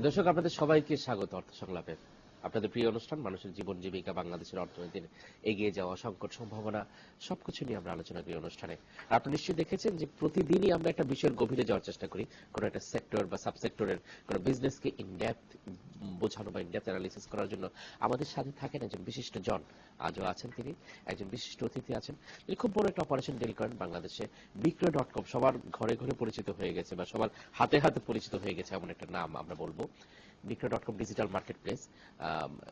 দর্শক আপনাদের সবাইকে স্বাগত অর্থ সংলাপে আপনাদের প্রিয় অনুষ্ঠান, মানুষের জীবন জীবিকা, বাংলাদেশের অর্থনীতির এগিয়ে যাওয়া, সংকট সম্ভাবনা, সবকিছু নিয়ে আমরা আলোচনা করি অনুষ্ঠানে। আপনি নিশ্চয়ই দেখেছেন যে প্রতিদিনই আমরা একটা বিষয়ের গভীরে যাওয়ার চেষ্টা করি। কোনো একটা সেক্টর বা সাবসেক্টরের কোনো বিজনেসকে ইনডেপথ বোঝানো বা ইনডেপথ অ্যানালিসিস করার জন্য আমাদের সাথে থাকেন একজন বিশিষ্ট জন। আজও আছেন তিনি, একজন বিশিষ্ট অতিথি আছেন। তিনি খুব বড় একটা অপারেশন ডিল করেন বাংলাদেশে। বিক্রয় ডট কম সবার ঘরে ঘরে পরিচিত হয়ে গেছে বা সবার হাতে হাতে পরিচিত হয়ে গেছে এমন একটা নাম আমরা বলব। Bikroy dot com digital marketplace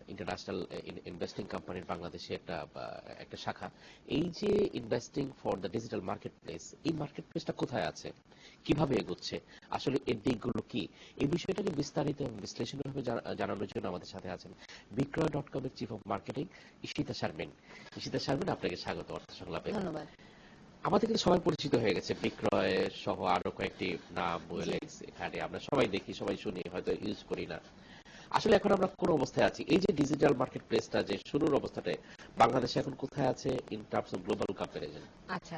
international investing কোম্পানির বাংলাদেশে একটা একটা শাখা। এই যে investing for the digital marketplace এই মার্কেট প্লেসটা কোথায় আছে? কীভাবে এগোচ্ছে? আসলে এর দিকগুলো কি? এই বিষয়টাকে বিস্তারিত এবং বিশ্লেষণভাবে জানা- জানানোর জন্য আমাদের সাথে আছেন বিক্রয় ডট কম এর chief of marketing Ishita Sharmin. Ishita Sharmin আপনাকে স্বাগত অর্থ সংলাপে ধন্যবাদ। আমাদের কিন্তু সবাই পরিচিত হয়ে গেছে। বিক্রয় সহ আরও কয়েকটি নাম ওয়েলেক্স এখানে আমরা সবাই দেখি সবাই শুনি হয়তো ইউজ করি না। আসলে এখন আমরা কোন অবস্থায় আছি? এই যে ডিজিটাল মার্কেট প্লেসটা যে শুরুর অবস্থাতে বাংলাদেশে এখন কোথায় আছে in terms of global comparison আচ্ছা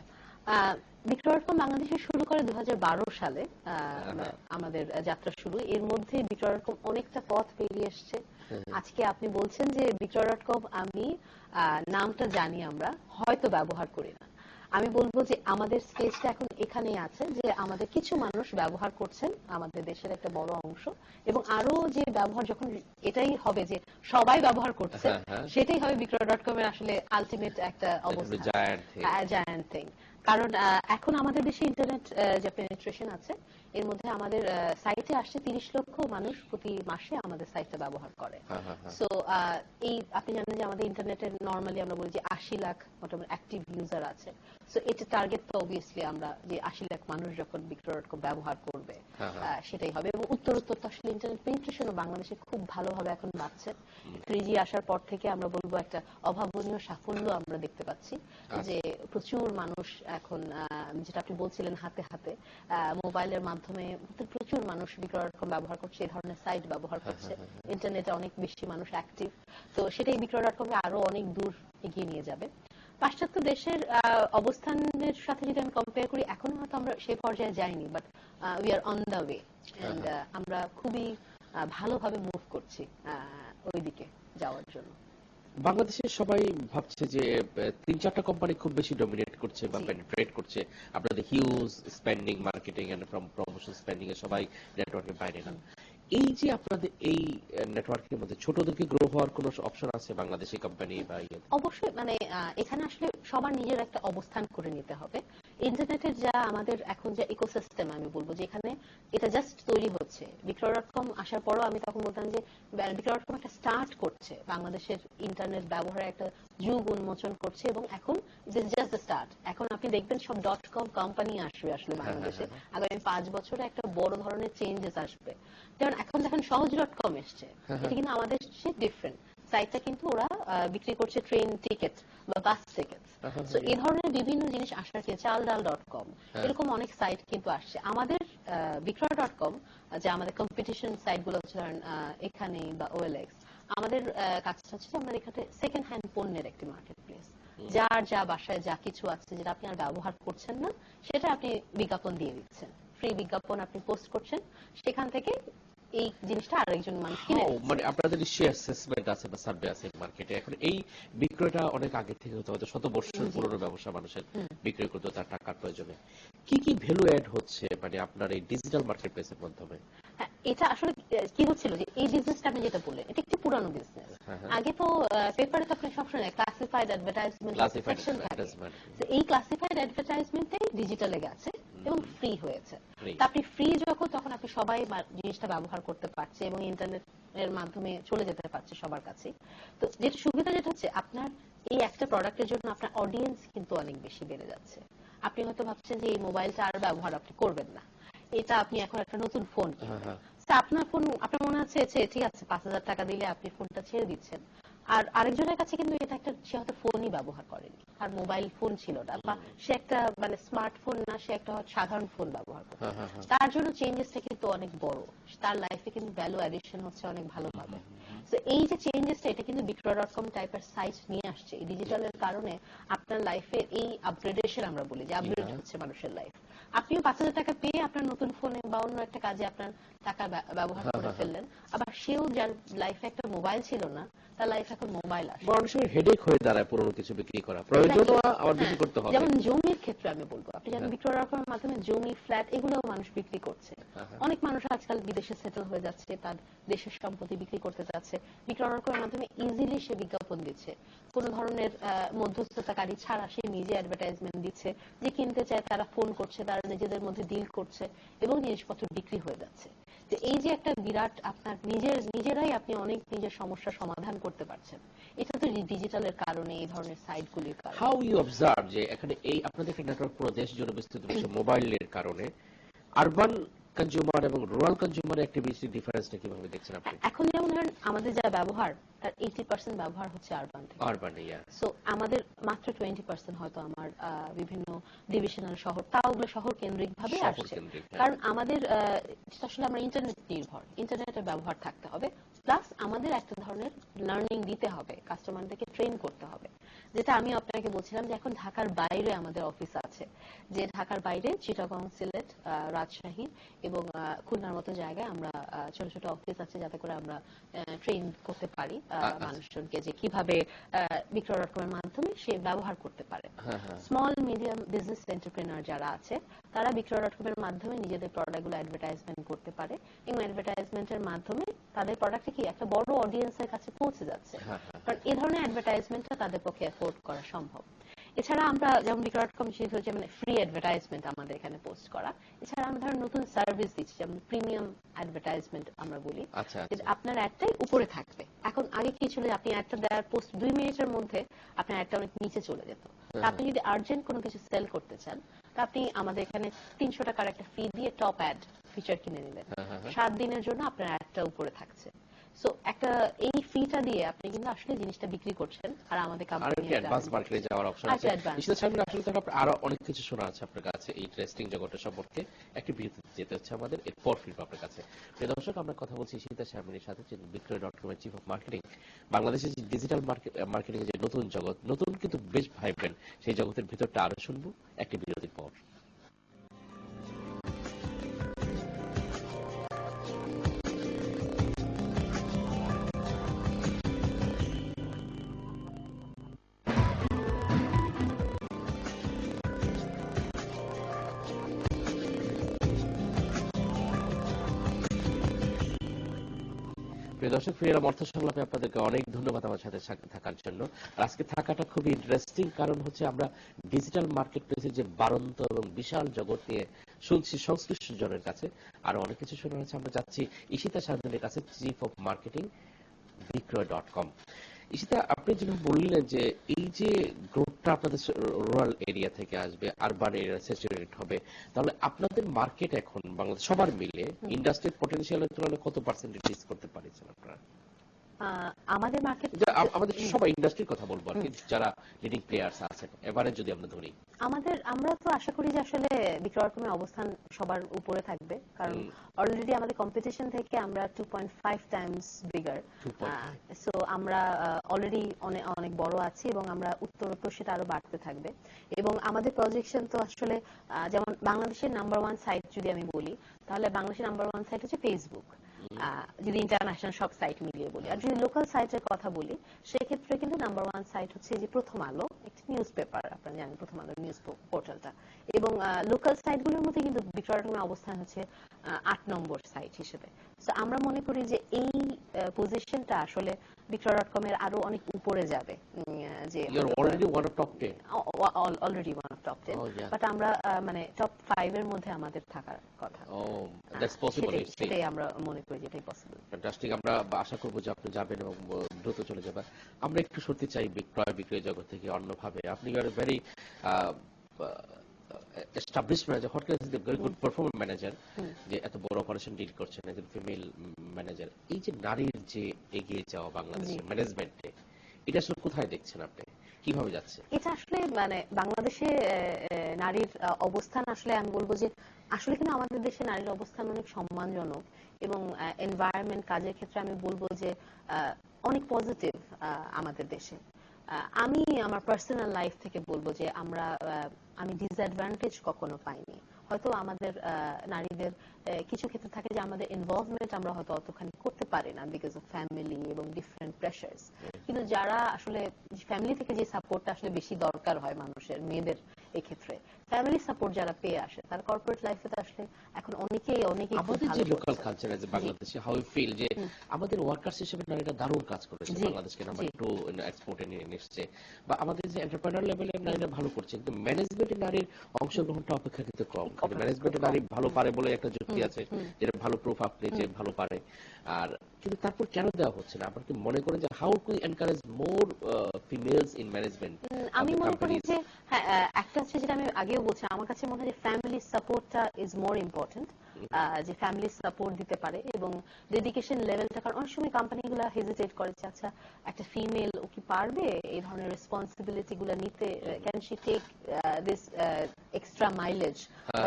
বিক্রয়রকম বাংলাদেশে শুরু করে দু হাজার বারো সালে আহ, হ্যাঁ। আমাদের যাত্রা শুরু। এর মধ্যে বিক্রয়রকম অনেকটা পথ পেরিয়ে এসছে। হ্যাঁ। আজকে আপনি বলছেন যে বিক্রয় ডট কম আমি আহ, নামটা জানি আমরা হয়তো ব্যবহার করি না। আমি বলব যে আমাদের স্পেসটা এখন এখানেই আছে যে আমাদের কিছু মানুষ ব্যবহার করছেন আমাদের দেশের একটা বড় অংশ এবং আরও যে ব্যবহার যখন এটাই হবে যে সবাই ব্যবহার করছে হ্যাঁ, হ্যাঁ। সেটাই হবে বিক্রয় ডট কম এর আসলে আলটিমেট একটা অবস্থা। জায়ান্ট থিং কারণ আহ, এখন আমাদের দেশে ইন্টারনেট যে পেনিট্রেশন আছে এর মধ্যে আমাদের সাইটে আসছে তিরিশ লক্ষ মানুষ প্রতি মাসে আমাদের সাইটটা ব্যবহার করে। হ্যাঁ হ্যাঁ হ্যাঁ। সো এই আপনি জানেন যে আমাদের ইন্টারনেটের নর্মালি আমরা বলি যে আশি লাখ মোটামুটি অ্যাক্টিভ ইউজার আছে। সো এটা টার্গেট তো অবভিয়াসলি আমরা যে আশি লাখ মানুষ যখন বিক্রয় ব্যবহার করবে হ্যাঁ, হ্যাঁ। সেটাই হবে। এবং উত্তর উত্তর তো আসলে ইন্টারনেট পেনিট্রেশনও বাংলাদেশে খুব ভালোভাবে এখন বাড়ছে। থ্রি জি আসার পর থেকে আমরা বলব একটা অভাবনীয় সাফল্য আমরা দেখতে পাচ্ছি আচ্ছা। যে প্রচুর মানুষ এখন আহ, যেটা আপনি বলছিলেন হাতে হাতে মোবাইলের মাধ্যমে প্রচুর মানুষ বিক্রয় ডট কম ব্যবহার করছে এই ধরনের সাইট ব্যবহার হ্যাঁ, করছে। ইন্টারনেটে অনেক বেশি মানুষ অ্যাক্টিভ তো সেটাই বিক্রয় ডট কমকে আরও অনেক দূর এগিয়ে নিয়ে যাবে। পাশ্চাত্য দেশের আহ, অবস্থানের সাথে যদি আমি কম্পেয়ার করি এখনও হয়তো আমরা সেই পর্যায়ে যাইনি but we are on the way and আমরা খুবই ভালোভাবে মুভ করছি আহ, ওইদিকে যাওয়ার জন্য। বাংলাদেশের সবাই ভাবছে যে তিন চারটা কোম্পানি খুব বেশি ডমিনেট করছে বা। পেনিট্রেট করছে আপনাদের huge spending marketing and promotion spending এ সবাই নেটওয়ার্কের বাইরে না এই যে আপনাদের এই নেটওয়ার্কের মধ্যে ছোটদেরকে গ্রো হওয়ার কোনো অপশন আছে বাংলাদেশি কোম্পানি বা ইয়ে? অবশ্যই মানে এখানে আসলে সবার নিজের একটা অবস্থান করে নিতে হবে। ইন্টারনেটের যা আমাদের এখন যে ইকোসিস্টেম আমি বলব যে এখানে এটা জাস্ট তৈরি হচ্ছে। বিক্রয় ডট কম আসার পরও আমি তখন বলতাম যে বিক্রয় ডট কম একটা স্টার্ট করছে। বাংলাদেশের ইন্টারনেট ব্যবহারের একটা যুগ উন্মোচন করছে এবং এখন দিস জাস্ট দ্য স্টার্ট এখন আপনি দেখবেন সব ডট কম কোম্পানি আসবে আসলে বাংলাদেশে। আগামী পাঁচ বছরে একটা বড় ধরনের চেঞ্জেস আসবে। যেমন এখন দেখেন সহজ ডট কম এসছে এটা কিন্তু আমাদের সে ডিফারেন্ট সাইটটা কিন্তু ওরা বিক্রি করছে ট্রেন টিকিট বা বাস টিকিট তো এই ধরনের বিভিন্ন জিনিস আসার কি চাল ডাল ডট কম এরকম অনেক সাইট কিন্তু আসছে। আমাদের বিক্রয় ডট কম যে আমাদের কম্পিটিশন সাইটগুলো হচ্ছে ধরেন এখানে বা ওএলএক্স আমাদের কাজটা হচ্ছে যে আমাদের এখানে সেকেন্ড হ্যান্ড পণ্যের একটি মার্কেট প্লেস যার যা বাসায় যা কিছু আছে যেটা আপনি আর ব্যবহার করছেন না সেটা আপনি বিজ্ঞাপন দিয়ে দিচ্ছেন। ফ্রি বিজ্ঞাপন আপনি পোস্ট করছেন সেখান থেকে এই জিনিসটা আরেকজন মানুষ কিনে? নিচ্ছে। মানে আপনাদের নিশ্চয়ই অ্যাসেসমেন্ট আছে বা সার্ভে আছে মার্কেটে এখন এই বিক্রয়টা অনেক আগে থেকে হতো হয়তো শত বছর পুরনো ব্যবসা মানুষের বিক্রয় করতে তার টাকার প্রয়োজনে। কি কি ভ্যালু অ্যাড হচ্ছে মানে আপনার এই ডিজিটাল মার্কেট প্লেসের মাধ্যমে? হ্যাঁ, এটা আসলে কি হচ্ছিল যে এই বিজনেসটা আপনি যেটা বললেন এটা একটি পুরানো বিজনেস হ্যাঁ, হ্যাঁ। আগে তো পেপারে তো আপনি সবসময় ক্লাসিফাইড অ্যাডভার্টাইজমেন্ট সেকশন থাকে। এই ক্লাসিফাইড অ্যাডভার্টাইজমেন্টটাই ডিজিটালে গেছে। এবং ফ্রি হয়েছে। তা আপনি ফ্রি যখন তখন আপনি সবাই জিনিসটা ব্যবহার করতে পারছে এবং ইন্টারনেট এর মাধ্যমে চলে যেতে পারছে সবার কাছে তো যেটা সুবিধা যেটা হচ্ছে আপনার এই একটা প্রোডাক্টের জন্য আপনার অডিয়েন্স কিন্তু অনেক বেশি বেড়ে যাচ্ছে। আপনি হয়তো ভাবছেন যে এই মোবাইলটা আর ব্যবহার আপনি করবেন না। এটা আপনি এখন একটা নতুন ফোন হ্যাঁ, হ্যাঁ। তা আপনার ফোন আপনার মনে আছে ঠিক আছে পাঁচ হাজার টাকা দিলে আপনি ফোনটা ছেড়ে দিচ্ছেন। আর আরেকজনের কাছে কিন্তু এটা একটা সে হয়তো ফোনই ব্যবহার করেনি। তার মোবাইল ফোন ছিল না বা সে একটা মানে স্মার্টফোন না সে একটা সাধারণ ফোন ব্যবহার করে। হ্যাঁ, হ্যাঁ, হ্যাঁ। তার জন্য চেঞ্জেসটা কিন্তু অনেক বড়। তার লাইফে কিন্তু ভ্যালু অ্যাডিশন হচ্ছে অনেক ভালোভাবে তো এই যে চেঞ্জেসটা এটা কিন্তু বিক্রয় ডট কম টাইপের সাইট নিয়ে আসছে। এই ডিজিটালের কারণে আপনার লাইফে এই আপগ্রেডেশন আমরা বলি যে আপগ্রেড হচ্ছে মানুষের লাইফ আপনিও পাঁচ হাজার টাকা পেয়ে আপনার নতুন ফোনে বা অন্য একটা কাজে আপনার টাকা ব্যবহার করে ফেললেন। আবার সেও যার লাইফে একটা মোবাইল ছিল না তার লাইফে এখন মোবাইল আসে। বরং সময় হেডেক হয়ে দাঁড়ায় পুরনো কিছু বিক্রি করা। প্রয়োজন আবার বিক্রি হ্যাঁ, করতে হবে। যেমন জমির ক্ষেত্রে আমি বলব। আপনি জানেন ভিক্টোরিয়া রকমের মাধ্যমে জমি ফ্ল্যাট এগুলোও মানুষ বিক্রি করছে। হ্যাঁ, হ্যাঁ। অনেক মানুষ আজকাল বিদেশে সেটেল হয়ে যাচ্ছে তার দেশের সম্পত্তি বিক্রি করতে যাচ্ছে। বিক্রয় এর মাধ্যমে ইজিলি সে বিজ্ঞাপন দিচ্ছে। কোন ধরনের মধ্যস্থতাকারী ছাড়া সে নিজে অ্যাডভার্টাইজমেন্ট দিচ্ছে যে কিনতে চায় তারা ফোন করছে তারা নিজেদের মধ্যে ডিল করছে এবং জিনিসপত্র বিক্রি হয়ে যাচ্ছে। তো এই যে একটা বিরাট আপনার নিজের নিজেরাই আপনি অনেক নিজের সমস্যার সমাধান করতে পারছেন। এটা তো ডিজিটালের কারণে এই ধরনের সাইটগুলির কারণে। হাউ ইউ অবজার্ভ যে এখানে এই আপনাদের একটা নেটওয়ার্ক পুরো দেশ জুড়ে বিস্তৃত হচ্ছে মোবাইলের কারণে আরবান কনজিউমার এবং রুরাল কনজিউমারের অ্যাক্টিভিটি ডিফারেন্সটা কীভাবে দেখছেন আপনি? এখন যেমন ধরেন আমাদের যা ব্যবহার তার এইটি পার্সেন্ট ব্যবহার হচ্ছে আরবান থেকে। আরবান ইয়া সো আমাদের মাত্র টোয়েন্টি পার্সেন্ট হয়তো আমার বিভিন্ন ডিভিশনাল শহর তাও ওগুলো শহর কেন্দ্রিক ভাবে আসছে হ্যাঁ। কারণ আমাদের আহ, আসলে আমরা ইন্টারনেট নির্ভর। ইন্টারনেটের ব্যবহার থাকতে হবে। প্লাস আমাদের একটা ধরনের লার্নিং দিতে হবে কাস্টমারদেরকে ট্রেন করতে হবে। যেটা আমি আপনাকে বলছিলাম যে এখন ঢাকার বাইরে আমাদের অফিস আছে যে ঢাকার বাইরে চিটাগং সিলেট রাজশাহী এবং খুলনার মতো জায়গায় আমরা ছোট ছোট অফিস আছে যাতে করে আমরা ট্রেন করতে পারি আচ্ছা। মানুষজনকে যে কীভাবে বিক্রয় ডট কমের মাধ্যমে সে ব্যবহার করতে পারে স্মল মিডিয়াম বিজনেস এন্টারপ্রেনার যারা আছে তারা বিক্রয় ডট কমের মাধ্যমে নিজেদের প্রোডাক্টগুলো অ্যাডভার্টাইজমেন্ট করতে পারে এবং অ্যাডভার্টাইজমেন্টের মাধ্যমে তাদের প্রোডাক্টটা কি একটা বড় অডিয়েন্সের কাছে পৌঁছে যাচ্ছে হ্যাঁ, হ্যাঁ। কারণ এই ধরনের অ্যাডভার্টাইজমেন্টটা তাদের পক্ষে অ্যাফোর্ড করা সম্ভব। এছাড়া আমরা যেমন ডট কম হচ্ছে মানে ফ্রি অ্যাডভার্টাইজমেন্ট আমাদের এখানে পোস্ট করা। এছাড়া আমরা ধরেন নতুন সার্ভিস দিচ্ছি যেমন প্রিমিয়াম অ্যাডভার্টাইজমেন্ট আমরা বলি। আচ্ছা আচ্ছা। আপনার অ্যাডটাই উপরে থাকবে। এখন আগে কি ছিল আপনি অ্যাডটা দেওয়ার পোস্ট দুই মিনিটের মধ্যে আপনার অ্যাডটা অনেক নিচে চলে যেত। আপনি যদি আর্জেন্ট কোনো কিছু সেল করতে চান তা আপনি আমাদের এখানে তিনশো টাকার একটা ফি দিয়ে টপ অ্যাড ফিচার কিনে নিলেন। হ্যাঁ, হ্যাঁ, হ্যাঁ। সাত দিনের জন্য আপনার অ্যাডটা উপরে থাকছে। সো একটা এই ফিটা দিয়ে আপনি কিন্তু আসলে জিনিসটা বিক্রি করছেন আর আমাদের আর কোম্পানি অ্যাডভান্স মার্কেটে যাওয়ার অপশন আছে। আচ্ছা, advance ঈশ্বর সাহেব আসলে আপনার আরও অনেক কিছু শোনা আছে আপনার কাছে। এই টেস্টিং জগতের সম্পর্কে একটি বিরতিতে যেতে হচ্ছে আমাদের এরপর ফিরবো আপনার কাছে। প্রিয় দর্শক আমরা কথা বলছি সীতা শারমিনের সাথে যিনি বিক্রয় ডট কমের চিফ অফ মার্কেটিং বাংলাদেশের যে ডিজিটাল মার্কেটিং এর যে নতুন জগৎ নতুন কিন্তু বেশ ভাইব্রেন্ট সেই জগতের ভিতরটা আরও শুনব। একটি বিরতির পর। ফিরে অর্থ সংলাপে আপনাদেরকে অনেক ধন্যবাদ আমার সাথে থাকার জন্য। আজকে থাকাটা খুবই ইন্টারেস্টিং কারণ হচ্ছে আমরা ডিজিটাল মার্কেট প্লেসের যে বারন্ত এবং বিশাল জগৎ নিয়ে শুনছি সংশ্লিষ্ট জনের কাছে। আর অনেক কিছু শোনা হচ্ছে আমরা যাচ্ছি ঈশিতা সাধনের কাছে chief of marketing Bikroy dot com Ishita আপনি যেভাবে বললেন যে এই যে গ্রোথটা আপনাদের রুরাল এরিয়া থেকে আসবে আরবান এরিয়া স্যাচুরেট হবে তাহলে আপনাদের মার্কেট এখন বাংলাদেশ সবার মিলে ইন্ডাস্ট্রির পটেনশিয়ালের তুলনায় কত পার্সেন্ট ইনক্রিজ করতে পারছেন আপনারা? আমাদের মার্কেট আমাদের সবাই ইন্ডাস্ট্রির কথা বলব আর যারা লিডিং প্লেয়ার্স আছেন এবারে যদি আমরা ধরি। আমাদের আমরা তো আশা করি যে আসলে বিক্রয় রকমের অবস্থান সবার উপরে থাকবে কারণ অলরেডি আমাদের কম্পিটিশন থেকে আমরা two point five times bigger 2.5 so আমরা অলরেডি অনেক অনেক বড় আছি এবং আমরা উত্তরোত্তর সেটা আরও বাড়তে থাকবে। এবং আমাদের প্রজেকশন তো আসলে যেমন বাংলাদেশের নাম্বার ওয়ান সাইট যদি আমি বলি তাহলে বাংলাদেশের নাম্বার ওয়ান সাইট হচ্ছে ফেসবুক যদি ইন্টারন্যাশনাল সব সাইট মিলিয়ে বলি। আর যদি লোকাল সাইটের কথা বলি সেক্ষেত্রে কিন্তু নাম্বার ওয়ান সাইট হচ্ছে যে প্রথম আলো একটি নিউজ পেপার আপনারা জানেন প্রথম আলো নিউজ পোর্টালটা এবং লোকাল সাইটগুলোর মধ্যে কিন্তু বিক্রয় রকমের অবস্থান হচ্ছে আট নম্বর সাইট হিসেবে। তো আমরা মনে করি যে এই পজিশনটা আসলে বিক্রয় ডট কমের আরও অনেক উপরে যাবে। যে already one of top ten already one of top ten Oh, but আমরা মানে টপ ফাইভ এর মধ্যে আমাদের থাকার কথা। ও দ্যাটস পসিবল সেটাই- সেটাই আমরা মনে করি। যেটাই পসিবল ফ্যান্টাস্টিক আমরা আশা করব যে আপনি যাবেন এবং দ্রুত চলে যাবেন। আমরা একটু সত্যি চাই বিক্রয় বিক্রয় জগৎ থেকে অন্যভাবে। আপনি আর very establish manager hot very good performer manager যে এত বড় অপারেশন ডিল করছেন একজন ফিমেল ম্যানেজার এই যে নারীর যে এগিয়ে যাওয়া বাংলাদেশের ম্যানেজমেন্টে এটা আসলে কোথায় দেখছেন আপনি? কীভাবে যাচ্ছে? এটা আসলে মানে বাংলাদেশে নারীর অবস্থান আসলে আমি বলব যে আসলে কিন্তু আমাদের দেশে নারীর অবস্থান অনেক সম্মানজনক এবং এনভায়রনমেন্ট কাজের ক্ষেত্রে আমি বলব যে অনেক পজিটিভ আমাদের দেশে। আমি আমার পার্সোনাল লাইফ থেকে বলব যে আমরা আমি ডিসঅ্যাডভান্টেজ কখনো পাইনি। হয়তো আমাদের আহ, নারীদের কিছু ক্ষেত্রে থাকে যে আমাদের ইনভলভমেন্ট আমরা হয়তো অতখানি করতে পারি না বিকজ অফ ফ্যামিলি এবং ডিফারেন্ট প্রেশার্স কিন্তু যারা আসলে ফ্যামিলি থেকে যে সাপোর্টটা আসলে বেশি দরকার হয় মানুষের মেয়েদের এই ক্ষেত্রে ফ্যামিলি সাপোর্ট যারা পেয়ে আসে তার কর্পোরেট লাইফে তো আসলে এখন অনেকেই অনেকেই আমাদের যে লোকাল কালচার আছে বাংলাদেশে হাউ ফিল যে আমাদের ওয়ার্কার্স হিসেবে নারীরা দারুণ কাজ করেছে বাংলাদেশকে নাম্বার টু এক্সপোর্টে নিয়ে এসছে। বা আমাদের যে এন্টারপ্রেনার লেভেলের নারীরা ভালো করছে কিন্তু ম্যানেজমেন্টে নারীর অংশগ্রহণটা অপেক্ষাকৃত কম। ম্যানেজমেন্টে নারী ভালো পারে বলে একটা যুক্তি আছে যেটা ভালো প্রুফ আপনি যে ভালো পারে। আর কিন্তু তারপর কেন দেওয়া হচ্ছে না? আপনার কি মনে করেন যে how to encourage more females in management আমি মনে করি যে হ্যাঁ একটা হচ্ছে যেটা আমি আগেও বলছি আমার কাছে মনে হয় যে ফ্যামিলি সাপোর্টটা ইজ মোর ইম্পর্টেন্ট যে ফ্যামিলি সাপোর্ট দিতে পারে এবং ডেডিকেশন লেভেলটা কারণ অনেক সময় কোম্পানিগুলো হেজিটেট করে যে আচ্ছা একটা ফিমেল ও কি পারবে এই ধরনের রেসপন্সিবিলিটি গুলো নিতে? Can she take this extra mileage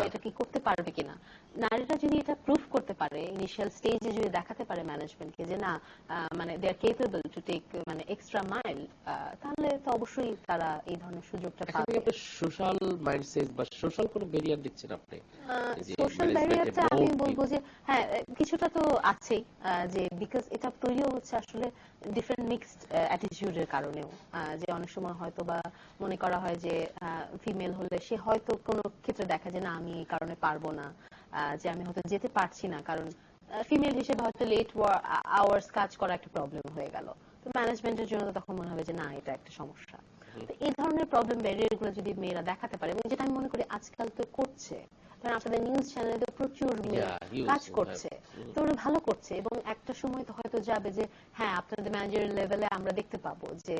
এটা কি করতে পারবে কিনা? নারীরা যদি এটা প্রুফ করতে পারে ইনিশিয়াল স্টেজে যদি দেখাতে পারে ম্যানেজমেন্টকে যে না মানে they are capable to take মানে এক্সট্রা মাইল তাহলে তো অবশ্যই তারা এই ধরনের সুযোগটা পাবে। আপনি সোশ্যাল মাইন্ডসেট বা সোশ্যাল কোনো ব্যারিয়ার দিচ্ছেন আপনি? সোশ্যাল ব্যারিয়ারটা আমি বলব যে হ্যাঁ কিছুটা তো আছেই যে বিকজ এটা তৈরিও হচ্ছে আসলে ডিফারেন্ট মিক্সড অ্যাটিটিউডের কারণেও যে অনেক সময় হয়তো বা মনে করা হয় যে ফিমেল হলে সে হয়তো কোনো ক্ষেত্রে দেখা যায় না আমি এই কারণে পারব না যে আমি হয়তো যেতে পারছি না কারণ ফিমেল হিসেবে হয়তো লেট আওয়ার্স কাজ করা একটা প্রবলেম হয়ে গেল। তো ম্যানেজমেন্টের জন্য তখন মনে হবে যে না এটা একটা সমস্যা। তো এই ধরনের প্রবলেম ব্যারিয়ারগুলো যদি মেয়েরা দেখাতে পারে এবং যেটা আমি মনে করি আজকাল তো করছে কারণ আপনাদের নিউজ চ্যানেলে তো প্রচুর কাজ করছে। তো ওরা ভালো করছে এবং একটা সময় তো হয়তো যাবে যে হ্যাঁ আপনাদের ম্যানেজার লেভেলে আমরা দেখতে পাবো যে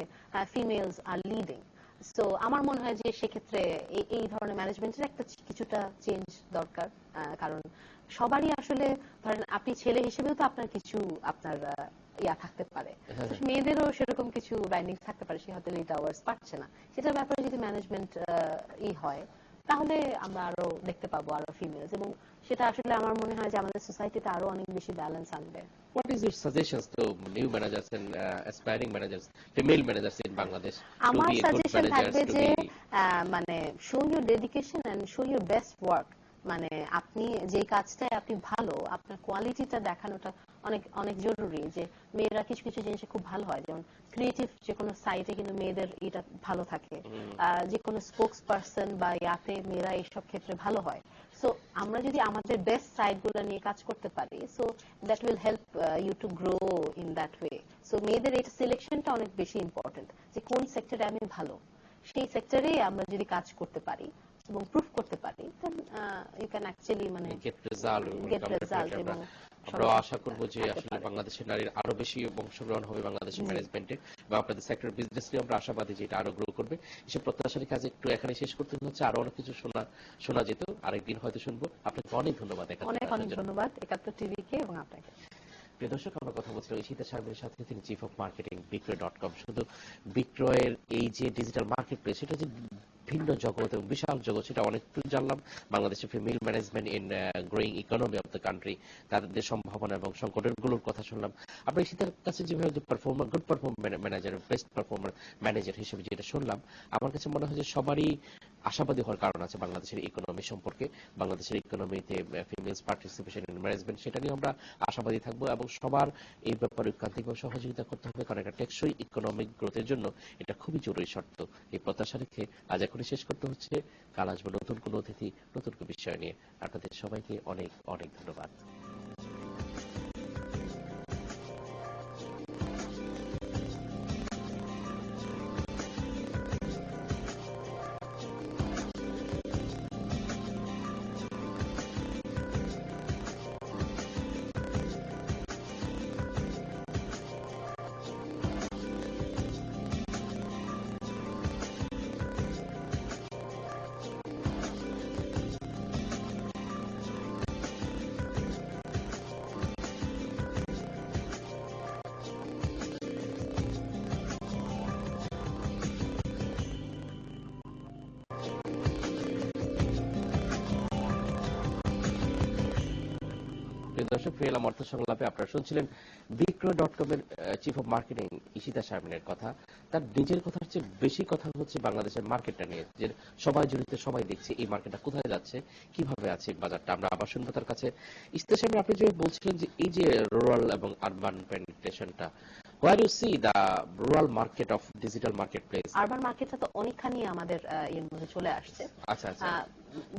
ফিমেলস আর লিডিং সো আমার মনে হয় যে সেক্ষেত্রে এই- এই ধরনের ম্যানেজমেন্টের একটা কিছুটা চেঞ্জ দরকার কারণ সবারই আসলে ধরেন আপনি ছেলে হিসেবেও তো আপনার কিছু আপনার ইয়া থাকতে পারে। মেয়েদেরও সেরকম কিছু বাইন্ডিং থাকতে পারে সে হয়তো লিড আওয়ার্স পাচ্ছে না। সেটার ব্যাপারে যদি ম্যানেজমেন্ট ই হয় তাহলে আমরা আরও দেখতে পাবো আরও ফিমেলস এবং সেটা আসলে আমার মনে হয় যে আমাদের সোসাইটিতে আরও অনেক বেশি ব্যালেন্স আনবে। What is your suggestion to new managers and aspiring managers female managers in Bangladesh আমার সাজেশন থাকবে যে মানে show your dedication and show your best work মানে আপনি যে কাজটায় আপনি ভালো আপনার কোয়ালিটিটা দেখানোটা অনেক অনেক জরুরি যে মেয়েরা কিছু কিছু জিনিসে খুব ভালো হয়। যেমন ক্রিয়েটিভ যে কোনো সাইটে কিন্তু মেয়েদের এটা ভালো থাকে। যে কোনো স্পোক্স পার্সন বা ইয়াতে মেয়েরা এইসব ক্ষেত্রে ভালো হয়। সো আমরা যদি আমাদের বেস্ট সাইডগুলো নিয়ে কাজ করতে পারি so that will help you to grow in that way so মেয়েদের এটা সিলেকশনটা অনেক বেশি ইম্পর্টেন্ট যে কোন সেক্টরে আমি ভালো সেই সেক্টরে আমরা যদি কাজ করতে পারি এবং প্রুফ করতে পারি। দেন ইউ ক্যান অ্যাকচুয়ালি মানে result এবং Get আমরা এবং আমরা আশা করব যে আসলে বাংলাদেশের নারীর আরও বেশি অংশগ্রহণ হবে বাংলাদেশের ম্যানেজমেন্টে বা আপনাদের সেক্টর বিজনেস নিয়ে আমরা আশাবাদী যে এটা আরও গ্রো করবে। এসব প্রত্যাশার কাজ একটু এখানে শেষ করতে হচ্ছে। আরও অনেক কিছু শোনা শোনা যেত। আরেকদিন হয়তো শুনব। আপনাকে অনেক ধন্যবাদ অনেক অনেক ধন্যবাদ একাত্তর টিভিকে এবং আপনাকে। প্রিয় দর্শক আমরা কথা বলছিলাম ঈশিতা শারমিনের সাথে। তিনি chief of marketing Bikroy dot com শুধু বিক্রয়ের এই যে ডিজিটাল মার্কেট প্লেস সেটা যে ভিন্ন জগৎ এবং বিশাল জগৎ, সেটা অনেকটু জানলাম। বাংলাদেশের female management in growing economy of the country তাদের সম্ভাবনা এবং সংকটেরগুলোর কথা শুনলাম। আমরা ঈশিতার কাছে যেভাবে performer good perform manager best performer manager হিসেবে যেটা শুনলাম, আমার কাছে মনে হয় যে সবারই আশাবাদী হওয়ার কারণ আছে বাংলাদেশের ইকোনমি সম্পর্কে। বাংলাদেশের ইকোনমিতে ফিমেলস পার্টিসিপেশন ইন ম্যানেজমেন্ট সেটা নিয়ে আমরা আশাবাদী থাকব এবং সবার এই ব্যাপারে ঐকান্তিকভাবে সহযোগিতা করতে হবে, কারণ একটা টেকসই ইকোনমিক গ্রোথের জন্য এটা খুবই জরুরি শর্ত। এই প্রত্যাশা রেখে আজ এখনই শেষ করতে হচ্ছে কাল আসব নতুন কোন অতিথি, নতুন কোনো বিষয় নিয়ে। আপনাদের সবাইকে অনেক অনেক ধন্যবাদ। দর্শক, ফিরে এলাম অর্থ সংলাপে। আপনারা শুনছিলেন বিক্রয় ডট কম এর চিফ অফ মার্কেটিং ইশিতা শারমিনের কথা। তার নিজের কথার চেয়ে বেশি কথা হচ্ছে বাংলাদেশের মার্কেটটা নিয়ে, যে সবাই জড়িত, সবাই দেখছে এই মার্কেটটা কোথায় যাচ্ছে, কীভাবে আছে বাজারটা। আমরা আবার শুনব তার কাছে। ইশিতা শারমিন আপনি যে বলছিলেন যে এই যে রুরাল এবং আরবান পেনিট্রেশনটা where you see the rural market of digital market place urban মার্কেটটা তো অনেকখানি আমাদের এর মধ্যে চলে আসছে। আচ্ছা আচ্ছা।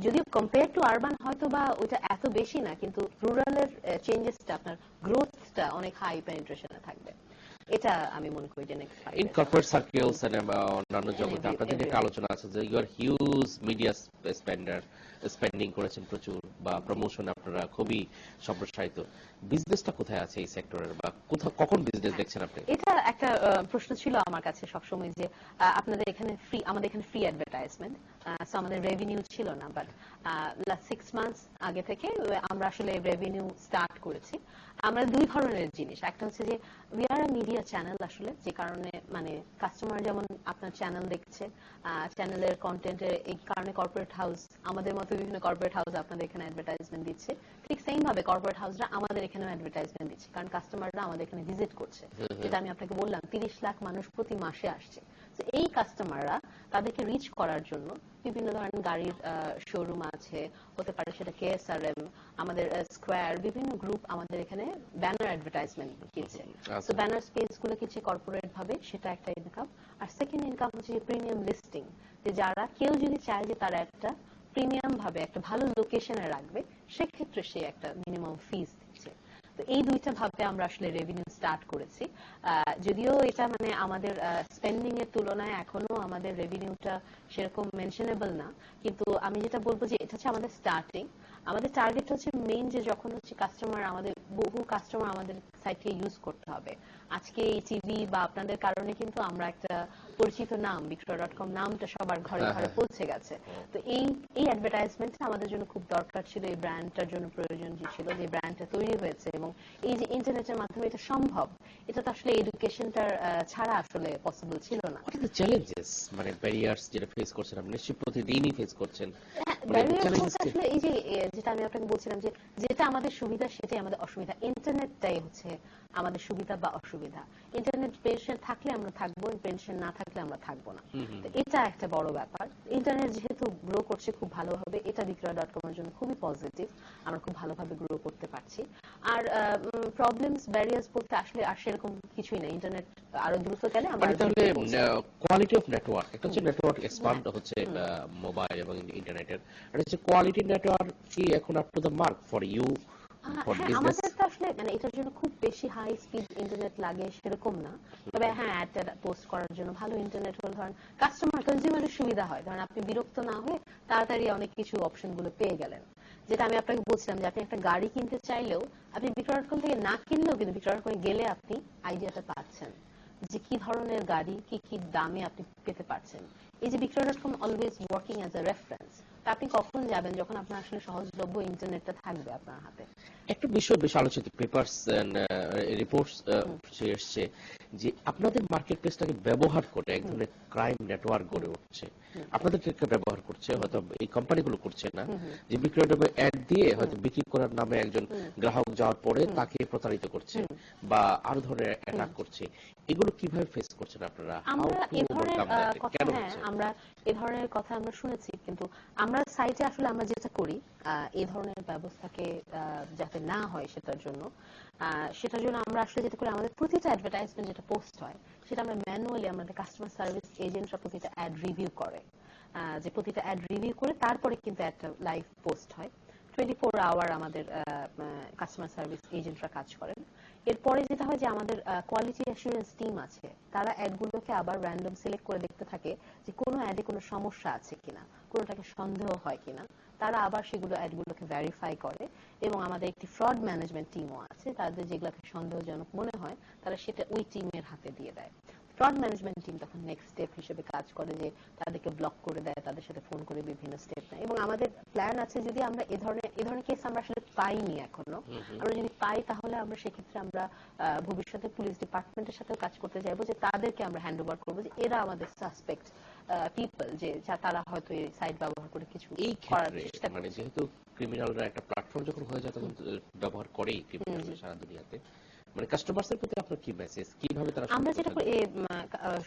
যদিও কম্পেয়ার টু আরবান হয়তো বা ওইটা এত বেশি না কিন্তু রুরালের চেঞ্জেসটা আপনার গ্রোথটা অনেক হাই পেনিট্রেশনে থাকবে। এটা আমি মনে করি যে নেক্সট ইন কর্পোরেট সার্কেলস অন্যান্য জগতে আপনাদের একটা আলোচনা আছে যে you are huge media spender spending করেছেন প্রচুর বা প্রমোশন আপনারা খুবই সম্প্রসারিত। বিজনেসটা কোথায় আছে এই সেক্টরের বা কোথাও কখন বিজনেস দেখছেন আপনি? এটা একটা প্রশ্ন ছিল আমার কাছে সবসময় যে আপনাদের এখানে ফ্রি আমাদের এখানে ফ্রি অ্যাডভার্টাইজমেন্ট সো আমাদের রেভিনিউ ছিল না বাট লাস্ট সিক্স মান্থস আগে থেকে আমরা আসলে রেভিনিউ স্টার্ট করেছি। আমরা দুই ধরনের জিনিস। একটা হচ্ছে যে উই আর মিডিয়া চ্যানেল আসলে যে কারণে মানে কাস্টমার যেমন আপনার চ্যানেল দেখছে চ্যানেলের কন্টেন্টের এই কারণে কর্পোরেট হাউস আমাদের মতো বিভিন্ন কর্পোরেট হাউস আপনাদের এখানে অ্যাডভার্টাইজমেন্ট দিচ্ছে। ঠিক সেম ভাবে কর্পোরেট হাউসরা আমাদের এখানেও অ্যাডভার্টাইজমেন্ট দিচ্ছে। কারণ কাস্টমাররা আমাদের এখানে ভিজিট করছে। যেটা আমি আপনাকে বললাম তিরিশ লাখ মানুষ প্রতি মাসে আসছে। তো এই কাস্টমাররা তাদেরকে রিচ করার জন্য বিভিন্ন ধরনের গাড়ির শোরুম আছে। হতে পারে সেটা কেএসআরএম আমাদের স্কোয়ার বিভিন্ন গ্রুপ আমাদের এখানে ব্যানার অ্যাডভার্টাইজমেন্ট আচ্ছা। তো ব্যানার স্পেসগুলো কিনছে কর্পোরেট ভাবে সেটা একটা ইনকাম আর সেকেন্ড ইনকাম হচ্ছে যে প্রিমিয়াম লিস্টিং যে যারা কেউ যদি চায় যে তারা একটা প্রিমিয়াম ভাবে একটা ভালো লোকেশনে রাখবে, সেক্ষেত্রে সে একটা মিনিমাম ফিস দিচ্ছে। তো এই দুইটা ভাবে আমরা আসলে রেভিনিউ স্টার্ট করেছি। যদিও এটা মানে আমাদের স্পেন্ডিং এর তুলনায় এখনও আমাদের রেভিনিউটা সেরকম মেনশনেবল না, কিন্তু আমি যেটা বলব যে এটা হচ্ছে আমাদের স্টার্টিং আমাদের টার্গেট হচ্ছে মেইন যে যখন হচ্ছে কাস্টমার আমাদের, বহু কাস্টমার আমাদের সাইটকে ইউজ করতে হবে। আজকে এই টিভি বা আপনাদের কারণে কিন্তু আমরা একটা পরিচিত নাম বিক্রয় ডট কম নামটা সবার ঘরে হ্যাঁ, ঘরে হ্যাঁ। পৌঁছে গেছে। তো এই এই অ্যাডভার্টাইজমেন্টটা আমাদের জন্য খুব দরকার ছিল এই ব্র্যান্ডটার জন্য প্রয়োজন ছিল যে ব্র্যান্ডটা তৈরি হয়েছে এবং এই যে ইন্টারনেটের মাধ্যমে এটা সম্ভব এটা তো আসলে এডুকেশনটার ছাড়া আসলে পসিবল ছিল না। চ্যালেঞ্জেস মানে ব্যারিয়ার্স যেটা ফেস করছেন আপনি নিশ্চয়ই প্রতিদিনই ফেস করছেন। আসলে এই যে যেটা আমি আপনাকে বলছিলাম যে যেটা আমাদের সুবিধা সেটাই আমাদের অসুবিধা। ইন্টারনেটটাই হচ্ছে আমাদের সুবিধা বা অসুবিধা। ইন্টারনেট পেনশন থাকলে আমরা থাকব পেনশন না থাকলে আমরা থাকব না। তো এটা একটা বড় ব্যাপার। ইন্টারনেট যেহেতু গ্রো করছে খুব ভালোভাবে এটা বিক্রয় ডট কমের জন্য খুবই পজিটিভ আমরা খুব ভালোভাবে গ্রো করতে পারছি। আর প্রবলেমস ব্যারিয়ার্স বলতে আসলে আর সেরকম কিছুই না। ইন্টারনেট আরও দ্রুত গেলে আমরা মানে তাহলে কোয়ালিটি অফ নেটওয়ার্ক একটা হচ্ছে নেটওয়ার্ক এক্সপান্ড হচ্ছে মোবাইল এবং ইন্টারনেটের আর হচ্ছে কোয়ালিটি নেটওয়ার্ক কি এখন up to the mark for you আমাদের তো আসলে মানে এটার জন্য খুব বেশি হাই স্পিড ইন্টারনেট লাগে সেরকম না। তবে হ্যাঁ অ্যাডটা পোস্ট করার জন্য ভালো ইন্টারনেট হলে ধরেন কাস্টমার কনজিউমারের সুবিধা হয়। ধরেন আপনি বিরক্ত না হয়ে তাড়াতাড়ি অনেক কিছু অপশনগুলো পেয়ে গেলেন। যেটা আমি আপনাকে বলছিলাম যে আপনি একটা গাড়ি কিনতে চাইলেও আপনি বিক্রয় থেকে না কিনলেও কিন্তু বিক্রয় গেলে আপনি আইডিয়াটা পাচ্ছেন। যে কি ধরনের গাড়ি, কি কি দামে আপনি পেতে পারছেন। এই যে Bikroy dot com always working as a reference আপনি কখন যাবেন যখন আপনার আসলে সহজলভ্য ইন্টারনেটটা থাকবে আপনার হাতে? একটা বিষয় বেশ আলোচিত পেপারস রিপোর্টস এসছে যে আপনাদের মার্কেট প্লেসটাকে ব্যবহার করে এক ধরনের ক্রাইম নেটওয়ার্ক গড়ে উঠছে। আপনাদেরকে ব্যবহার করছে হয়তো এই কোম্পানিগুলো করছে না যে বিক্রয় অ্যাড দিয়ে হয়তো বিক্রি করার নামে একজন গ্রাহক যাওয়ার পরে তাকে প্রতারিত করছে বা আরও ধরনের অ্যাটাক করছে। এগুলো কীভাবে ফেস করছেন আপনারা? আমরা এ ধরনের? কথা হ্যাঁ আমরা এ ধরনের কথা আমরা শুনেছি কিন্তু আমরা সাইটে আসলে আমরা যেটা করি এই ধরনের ব্যবস্থাকে যাতে না হয় সেটার জন্য সেটার জন্য আমরা আসলে যেটা করি, আমাদের প্রতিটা অ্যাডভার্টাইজমেন্ট যেটা পোস্ট হয়, সেটা আমরা ম্যানুয়ালি আমাদের কাস্টমার সার্ভিস এজেন্টরা প্রতিটা অ্যাড রিভিউ করে। যে প্রতিটা অ্যাড রিভিউ করে তারপরে কিন্তু একটা লাইভ পোস্ট হয়। টোয়েন্টি ফোর আওয়ার আমাদের কাস্টমার সার্ভিস এজেন্টরা কাজ করেন। এরপরে যেটা হয় যে আমাদের কোয়ালিটি অ্যাসুরেন্স টিম আছে, তারা অ্যাডগুলোকে আবার র্যান্ডম সিলেক্ট করে দেখতে থাকে যে কোনো অ্যাডে কোনো সমস্যা আছে কিনা, কোনোটাকে সন্দেহ হয় কিনা। তারা আবার সেগুলো অ্যাডগুলোকে ভেরিফাই করে এবং আমাদের একটি ফ্রড ম্যানেজমেন্ট টিমও আছে, তাদের যেগুলোকে সন্দেহজনক মনে হয়, তারা সেটা ওই টিমের হাতে দিয়ে দেয়। ফ্রড ম্যানেজমেন্ট টিম তখন নেক্সট স্টেপ হিসেবে কাজ করে যে তাদেরকে ব্লক করে দেয় তাদের সাথে ফোন করে বিভিন্ন স্টেপ নেয়। এবং আমাদের প্ল্যান আছে যদি আমরা এ ধরনের এ ধরনের কেস আমরা আসলে পাইনি এখনও। আমরা যদি পাই তাহলে আমরা সেক্ষেত্রে আমরা ভবিষ্যতে পুলিশ ডিপার্টমেন্টের সাথেও কাজ করতে চাইব যে তাদেরকে আমরা হ্যান্ড ওভার করব যে এরা আমাদের সাসপেক্ট পিপল যে তারা হয়তো এই সাইট ব্যবহার করে কিছু এই করার চেষ্টা মানে যেহেতু ক্রিমিনালরা একটা প্ল্যাটফর্ম যখন হয়ে যায় তখন ব্যবহার করেই ক্রিমিনালরা সারা দুনিয়াতে। মানে কাস্টমারদের প্রতি আপনার কি মেসেজ কীভাবে তারা আমরা যেটা?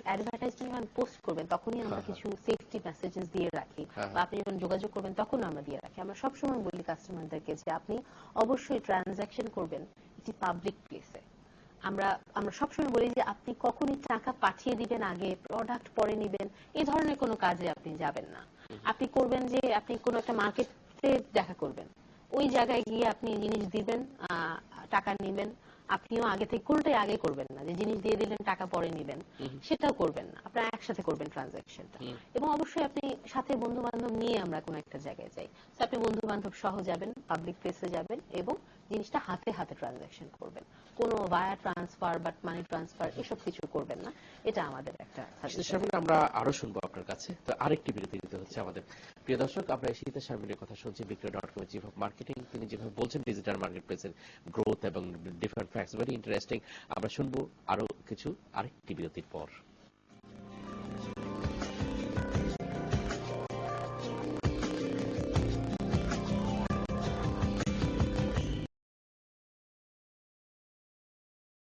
অ্যাডভার্টাইজমেন্ট পোস্ট করবেন তখনই আমরা হ্যাঁ, কিছু সেফটি মেসেজেস দিয়ে রাখি। হ্যাঁ, বা আপনি যখন যোগাযোগ করবেন তখন আমরা দিয়ে রাখি। আমরা সবসময় বলি কাস্টমারদেরকে যে আপনি অবশ্যই ট্রানজাকশন করবেন একটি পাবলিক প্লেসে আমরা আমরা সবসময় বলি যে আপনি কখনই টাকা পাঠিয়ে দিবেন আগে প্রোডাক্ট পরে নিবেন এই ধরনের কোনো কাজে আপনি যাবেন না। আপনি করবেন যে আপনি কোনো একটা মার্কেটে দেখা করবেন। ওই জায়গায় গিয়ে আপনি জিনিস দিবেন আহ, টাকা নেবেন আপনিও আগে থেকে কোনটাই আগে করবেন না যে জিনিস দিয়ে দিলেন টাকা পরে নেবেন সেটাও করবেন না। আপনারা একসাথে করবেন ট্রানজাকশনটা। এবং অবশ্যই আপনি সাথে বন্ধু বান্ধব নিয়ে আমরা কোনো একটা জায়গায় যাই। আপনি বন্ধু বান্ধব সহ যাবেন পাবলিক প্লেসে যাবেন এবং জিনিসটা হাতে হাতে ট্রানজাকশন করবেন। কোনো ভায়া ট্রান্সফার বা মানি ট্রান্সফার এসব কিছু করবেন না। এটা আমাদের একটা আমরা আরও শুনব আপনার কাছে। তো আরেকটি বিরতি দিতে হচ্ছে আমাদের। প্রিয় দর্শক আমরা এই শীতের শারমিনের কথা শুনছি Bikroy dot com chief of marketing তিনি যেভাবে বলছেন ডিজিটাল মার্কেট প্লেসের গ্রোথ এবং ডিফারেন্ট ফ্যাক্টস ভেরি ইন্টারেস্টিং আমরা শুনব আরও কিছু আরেকটি বিরতির পর।